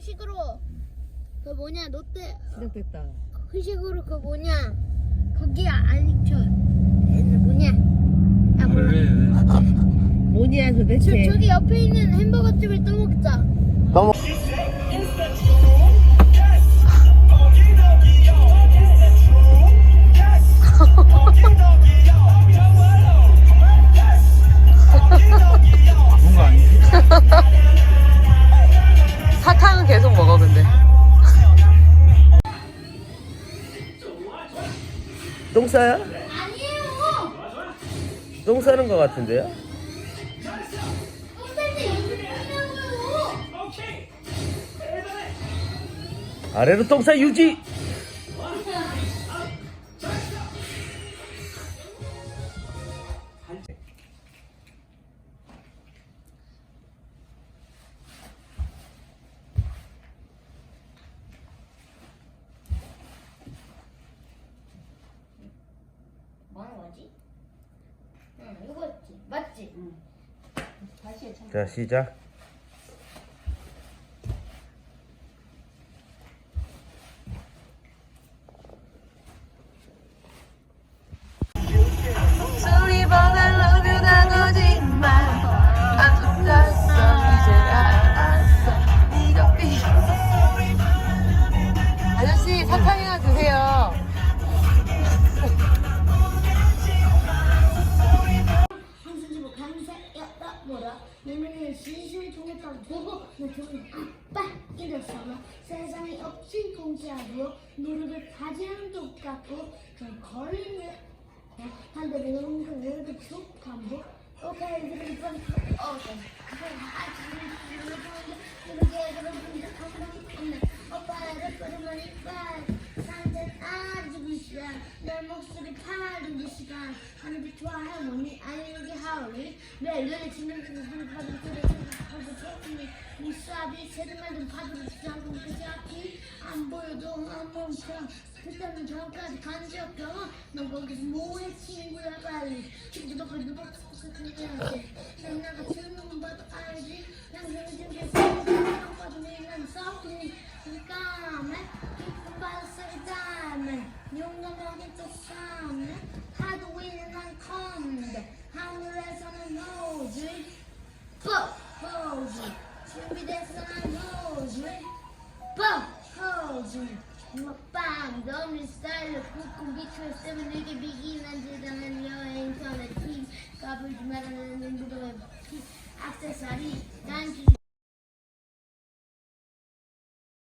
회식으로 그 뭐냐 롯데 시작됐다. 회식으로 그 뭐냐 거기 안익천 뭐냐 야 몰라 왜, 왜? 뭐냐 저, 도대체. 저기 옆에 있는 햄버거 집을 또 먹자 너무 거 아니지? 똥 싸요? 아니에요 똥 싸는 것 같은데요? 아래로 똥 싸 유지. 뭐 하는 거지? 응 이거였지 맞지? 응 다시 해 자 시작. 뭐라 내면에 진심을 통했다고 보고 내 기분이 아빠 이랬어 세상에 없진 공짜고 노력을 가지는 똑같고 좀 걸리는 한대 배우는 거 이렇게 쭉 반복 오케이 그럼 좀 오케이 그걸 아직 내 목소리 파는 시간. 하늘빛 좋아해 뭐니 아니 여기 하울이. 매일매일 지는 그들 파도 그래 파도 좋니. 이 쏴비 새들만든 파도를 주장고 그지 앞이 안 보여도 안 멈춰 그때는 저까지 간지럽혀 넌 거기서 뭐해 친구야 빨리. 친구도 그래도 복수해야지. 내가 주는 건 봐도 알 뻐포지 먹방 너무 스타일로 꾹꾹 비추어 쓰면 이게